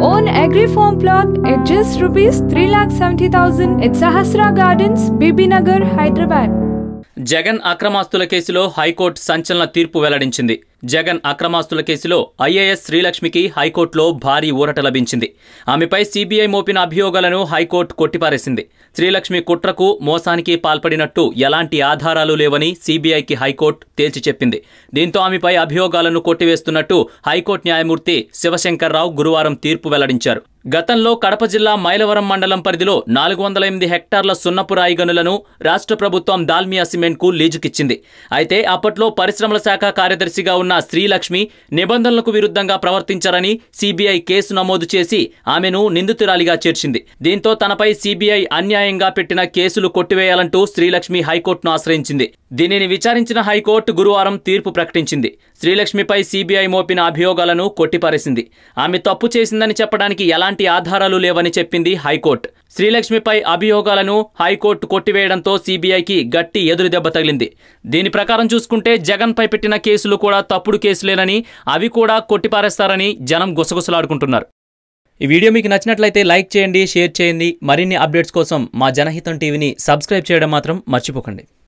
own agri farm plot at just rupees 3,70,000 at Sahasra Gardens, Bibinagar, Hyderabad. Jagan అక్రమాస్తుల కేసులో high court సంచలన తీర్పు వెల్లడించింది జగన్ అక్రమాస్తుల కేసులో ఐఏఎస్ శ్రీలక్ష్మికి హైకోర్టులో భారీ ఊరట లభించింది. ఆమెపై సీబీఐ మోపిన అభియోగాలను హైకోర్టు కొట్టిపారేసింది. శ్రీలక్ష్మి కుట్రకు మోసానికి పాల్పడినట్టు ఎలాంటి ఆధారాలు లేవని సీబీఐకి హైకోర్టు తేల్చి చెప్పింది. దీంతో ఆమెపై అభియోగాలను కొట్టివేస్తున్నట్టు హైకోర్టు న్యాయమూర్తి శివశంకర్రావు గురువారం తీర్పు వెల్లడించారు. గతంలో కడప జిల్లా మైలవరం మండలం పరిధిలో నాలుగు వందల ఎనిమిది హెక్టార్ల సున్నపురాయి గనులను రాష్ట్ర ప్రభుత్వం దాల్మియా సిమెంట్కు లీజుకిచ్చింది. అయితే అప్పట్లో పరిశ్రమల శాఖ కార్యదర్శిగా ఉన్న ఉన్న శ్రీలక్ష్మి నిబంధనలకు విరుద్ధంగా ప్రవర్తించారని సీబీఐ కేసు నమోదు చేసి ఆమెను నిందితురాలిగా చేర్చింది. దీంతో తనపై సీబీఐ అన్యాయంగా పెట్టిన కేసులు కొట్టివేయాలంటూ శ్రీలక్ష్మి హైకోర్టును ఆశ్రయించింది. దీనిని విచారించిన హైకోర్టు గురువారం తీర్పు ప్రకటించింది. శ్రీలక్ష్మిపై సీబీఐ మోపిన అభియోగాలను కొట్టిపారేసింది. ఆమె తప్పు చేసిందని చెప్పడానికి ఎలాంటి ఆధారాలు లేవని చెప్పింది హైకోర్టు. శ్రీలక్ష్మిపై అభియోగాలను హైకోర్టు కొట్టివేయడంతో సీబీఐకి గట్టి ఎదురుదెబ్బ తగిలింది. దీని ప్రకారం చూసుకుంటే జగన్పై పెట్టిన కేసులు కూడా తప్పుడు కేసులేనని అవి కూడా కొట్టిపారేస్తారని జనం గుసగుసలాడుకుంటున్నారు. ఈ వీడియో మీకు నచ్చినట్లయితే లైక్ చేయండి షేర్ చేయండి. మరిన్ని అప్డేట్స్ కోసం మా జనహితం టీవీని సబ్స్క్రైబ్ చేయడం మాత్రం మర్చిపోకండి.